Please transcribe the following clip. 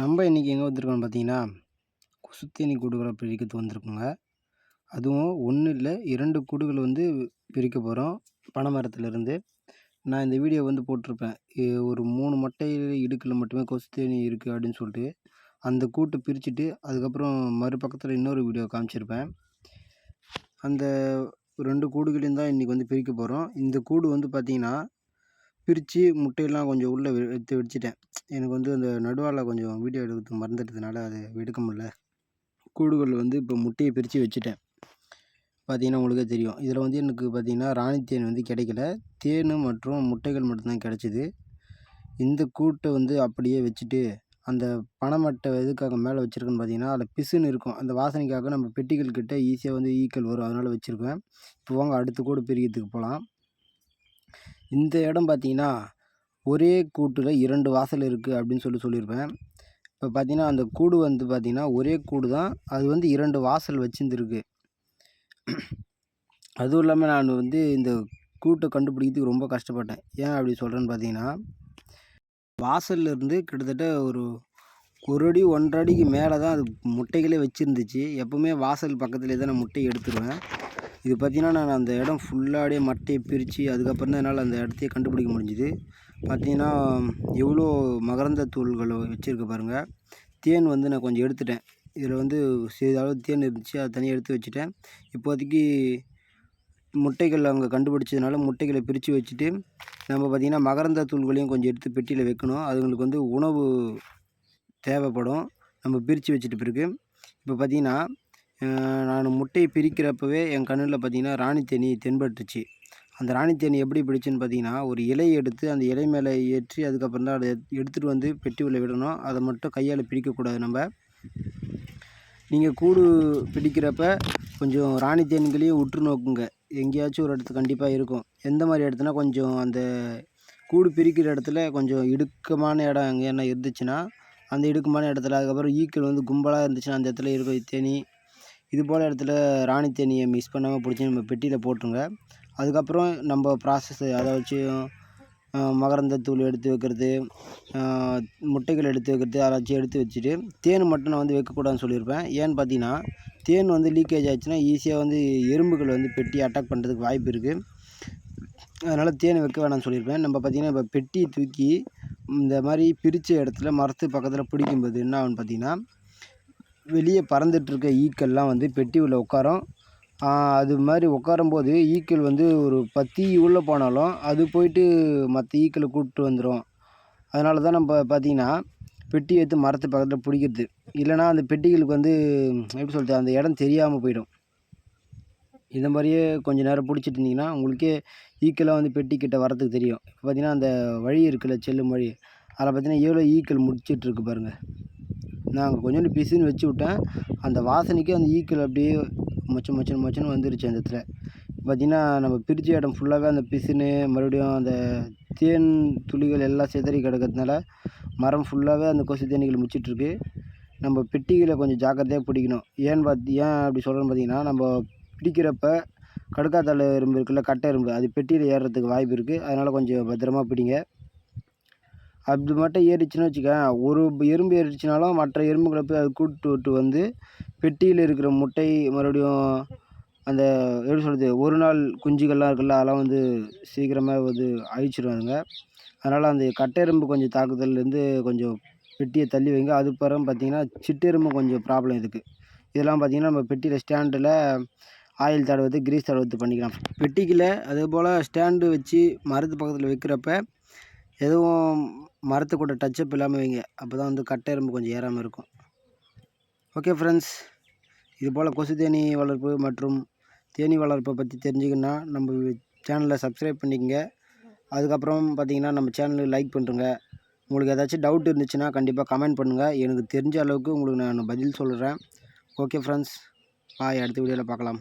நம்ம இன்றைக்கி எங்கே வந்திருக்கோம்னு பார்த்தீங்கன்னா கொசுத்தேனி கூடுகளை பிரிக்கிறதுக்கு வந்திருக்கோங்க அதுவும் ஒன்றும் இல்லை இரண்டு கூடுகள் வந்து பிரிக்க போகிறோம் பனை மரத்துலேருந்து. நான் இந்த வீடியோ வந்து போட்டிருப்பேன். ஒரு மூணு மட்டை இடுக்கில் மட்டுமே கொசுத்தேனி இருக்குது அப்படின்னு சொல்லிட்டு அந்த கூட்டை பிரிச்சுட்டு அதுக்கப்புறம் மறுபக்கத்தில் இன்னொரு வீடியோ காமிச்சிருப்பேன். அந்த ரெண்டு கூடுகளையும் தான் இன்றைக்கி வந்து பிரிக்க போகிறோம் இந்த கூடு வந்து பார்த்திங்கன்னா பிரித்து முட்டையெல்லாம் கொஞ்சம் உள்ளே எடுத்து வச்சுட்டேன் எனக்கு வந்து அந்த நடுவால் கொஞ்சம் வீடியோ எடுக்கிறது மறந்துட்டதுனால அது எடுக்க முடில கூடுகள் வந்து இப்போ முட்டையை பிரித்து வச்சுட்டேன். பார்த்திங்கன்னா உங்களுக்கே தெரியும். இதில் வந்து எனக்கு பார்த்தீங்கன்னா ராணி தேன் வந்து கிடைக்கல. தேன் மற்றும் முட்டைகள் மட்டும்தான் கிடச்சிது. இந்த கூட்டை வந்து அப்படியே வச்சுட்டு அந்த பனைமட்டை எதுக்காக மேலே வச்சுருக்கேன்னு பார்த்தீங்கன்னா அதில் பிசுன்னு இருக்கும். அந்த வாசனைக்காக நம்ம பெட்டிகள் கிட்டே ஈஸியாக வந்து ஈக்கள் வரும். அதனால் வச்சுருக்கேன். இப்போ வாங்க அடுத்த கூடு பிரிக்கிறதுக்கு போகலாம் இந்த இடம் பார்த்தீங்கன்னா ஒரே கூட்டில் இரண்டு வாசல் இருக்குது அப்படின்னு சொல்லி சொல்லியிருப்பேன். இப்போ பார்த்தீங்கன்னா அந்த கூடு வந்து பார்த்திங்கன்னா ஒரே கூடு தான். அது வந்து இரண்டு வாசல் வச்சுருந்துருக்கு. அதுவும் இல்லாமல் நான் வந்து இந்த கூட்டை கண்டுபிடிக்கிறதுக்கு ரொம்ப கஷ்டப்பட்டேன். ஏன் அப்படி சொல்கிறேன்னு பார்த்தீங்கன்னா வாசல்லேருந்து கிட்டத்தட்ட ஒரு ஒரு அடி ஒன்றரை அடிக்கு மேலே தான் அது முட்டைகளே வச்சுருந்துச்சு. எப்போவுமே வாசல் பக்கத்துலேயே தான் நான் முட்டையை எடுத்துருவேன். இது பார்த்தீங்கன்னா நான் அந்த இடம் ஃபுல்லாக மட்டையை பிரித்து அதுக்கப்புறம் தான் என்னால் அந்த இடத்தையே கண்டுபிடிக்க முடிஞ்சுது. பார்த்தீங்கன்னா எவ்வளோ மகரந்த தூள்கள் வச்சுருக்கு பாருங்கள் தேன் வந்து நான் கொஞ்சம் எடுத்துட்டேன். இதில் வந்து சிறிதளவு தேன் இருந்துச்சு அதை தனியாக எடுத்து வச்சுட்டேன். இப்போதைக்கு முட்டைகள் அவங்க கண்டுபிடிச்சதுனால முட்டைகளை பிரித்து வச்சுட்டு நம்ம பார்த்திங்கன்னா மகரந்த தூள்களையும் கொஞ்சம் எடுத்து பெட்டியில் வைக்கணும். அதுங்களுக்கு வந்து உணவு தேவைப்படும். நம்ம பிரித்து வச்சுட்டு பிறகு இப்போ பார்த்திங்கன்னா நான் முட்டையை பிரிக்கிறப்பவே என் கண்ணில் பார்த்திங்கன்னா ராணி தேனி தென்பட்டுச்சு. அந்த ராணி தேனி எப்படி பிடிச்சுன்னு பார்த்தீங்கன்னா ஒரு இலையை எடுத்து அந்த இலை மேலே ஏற்றி அதுக்கப்புறம் தான் அதை எடுத்துகிட்டு வந்து பெட்டி உள்ளே விடணும். அதை மட்டும் கையால் பிரிக்கக்கூடாது நம்ம. நீங்கள் கூடு பிடிக்கிறப்ப கொஞ்சம் ராணி தேன்களையும் உற்று நோக்குங்க. எங்கேயாச்சும் ஒரு இடத்துக்கு கண்டிப்பாக இருக்கும். எந்த மாதிரி இடத்துனா கொஞ்சம் அந்த கூடு பிரிக்கிற இடத்துல கொஞ்சம் இடுக்கமான இடம் அங்கே என்ன இருந்துச்சுன்னா அந்த இடுக்கமான இடத்துல அதுக்கப்புறம் ஈக்கள் வந்து கும்பலாக இருந்துச்சுன்னா அந்த இடத்துல இருக்கும் தேனி இது போல் இடத்துல ராணி தேனியை மிஸ் பண்ணாமல் பிடிச்சி நம்ம பெட்டியில் போட்டுருங்க. அதுக்கப்புறம் நம்ம ப்ராசஸ் அதை வச்சு மகரந்த தூள் எடுத்து வைக்கிறது முட்டைகள் எடுத்து வைக்கிறது அதை வச்சு எடுத்து வச்சுட்டு தேன் மட்டும் நான் வந்து வைக்கக்கூடாதுன்னு சொல்லியிருப்பேன். ஏன்னு பார்த்தீங்கன்னா தேன் வந்து லீக்கேஜ் ஆச்சுன்னா ஈஸியாக வந்து எறும்புகள் வந்து பெட்டி அட்டாக் பண்ணுறதுக்கு வாய்ப்பு இருக்குது அதனால் தேன் வைக்க வேணாம்னு சொல்லியிருப்பேன். நம்ம பார்த்திங்கன்னா இப்போ பெட்டி தூக்கி இந்த மாதிரி பிரித்த இடத்துல மரத்து பக்கத்தில் பிடிக்கும்போது என்ன ஆகுன்னு பார்த்தீங்கன்னா வெளியே பறந்துட்டுருக்க ஈக்கள்லாம் வந்து பெட்டி உள்ள உட்காரும் அது மாதிரி உட்காரும்போது ஈக்கள் வந்து ஒரு பத்து ஈ உள்ளே போனாலும் அது போயிட்டு மற்ற ஈக்களை கூப்பிட்டு வந்துடும் அதனால தான் நம்ம பார்த்தீங்கன்னா பெட்டி எடுத்து மரத்து பக்கத்தில் பிடிக்கிறது. இல்லைனா அந்த பெட்டிகளுக்கு வந்து எப்படி சொல்கிறது அந்த இடம் தெரியாமல் போயிடும். இந்த மாதிரியே கொஞ்சம் நேரம் பிடிச்சிட்டு இருந்தீங்கன்னா உங்களுக்கே ஈக்கெல்லாம் வந்து பெட்டி கிட்ட தெரியும். இப்போ பார்த்தீங்கன்னா அந்த வழி இருக்குல்ல செல்லும் வழி. அதில் பார்த்தீங்கன்னா எவ்வளோ ஈக்கள் முடிச்சிட்ருக்கு பாருங்கள் நான் அங்கே கொஞ்சோண்டு பிசுன்னு வச்சு விட்டேன் அந்த வாசனைக்கு அந்த ஈக்கள் அப்படியே மொச்ச மொச்சன்னு மொச்சன்னு வந்துருச்சு அந்த இடத்துல. பார்த்திங்கன்னா நம்ம பிரித்த இடம் ஃபுல்லாகவே அந்த பிசுன்னு மறுபடியும் அந்த தேன் துளிகள் எல்லாம் சிதறி கிடக்கிறதுனால மரம் ஃபுல்லாகவே அந்த கொசு தேனிகள் முச்சிட்ருக்கு. நம்ம பெட்டிகளை கொஞ்சம் ஜாக்கிரதையாக பிடிக்கணும். ஏன்னு பார்த்து ஏன் அப்படி சொல்கிறேன்னு பார்த்தீங்கன்னா நம்ம பிடிக்கிறப்ப கடுக்காத்தாள் எறும்பு இருக்குல்ல கட்டை எறும்பு அது பெட்டியில் ஏறுறதுக்கு வாய்ப்பு இருக்குது அதனால் கொஞ்சம் பத்திரமா பிடிங்க. அப்படி மட்டும் ஏறிச்சுன்னு வச்சுக்க ஒரு எறும்பு ஏறிச்சுனாலும் மற்ற எறும்புகளை போய் அது கூப்பிட்டு விட்டு வந்து பெட்டியில் இருக்கிற முட்டை மறுபடியும் அந்த எப்படி சொல்கிறது ஒரு நாள் குஞ்சுகள்லாம் இருக்குல்ல அதெல்லாம் வந்து சீக்கிரமாக வந்து அழிச்சிடும் அதுங்க அதனால் அந்த கட்டெறும்பு கொஞ்சம் தாக்குதல்லேருந்து கொஞ்சம் பெட்டியை தள்ளி வைங்க. அதுக்கப்புறம் பார்த்தீங்கன்னா எறும்பு கொஞ்சம் ப்ராப்ளம் இதுக்கு. இதெல்லாம் பார்த்தீங்கன்னா நம்ம பெட்டியில் ஸ்டாண்டில் ஆயில் தடவுறது கிரீஸ் தடவுறது பண்ணிக்கலாம். பெட்டிக்கில் அதே போல் ஸ்டாண்டு வச்சு மரத்து பக்கத்தில் வைக்கிறப்ப எதுவும் மரத்து கூட டச்சப் இல்லாமல் வைங்க. அப்போ தான் வந்து கட்டை எறும்பு கொஞ்சம் ஏறாமல் இருக்கும். ஓகே ஃப்ரெண்ட்ஸ் இது போல் கொசு தேனி வளர்ப்பு மற்றும் தேனி வளர்ப்பை பற்றி தெரிஞ்சுக்கணுன்னா நம்ம சேனலை சப்ஸ்கிரைப் பண்ணிக்கங்க. அதுக்கப்புறம் பார்த்தீங்கன்னா நம்ம சேனலுக்கு லைக் பண்ணுறங்க உங்களுக்கு ஏதாச்சும் டவுட் இருந்துச்சுன்னா கண்டிப்பாக கமெண்ட் பண்ணுங்கள் எனக்கு தெரிஞ்ச அளவுக்கு உங்களுக்கு நான் பதில் சொல்கிறேன் ஓகே ஃப்ரெண்ட்ஸ் பாய் அடுத்த வீடியோவில் பார்க்கலாம்.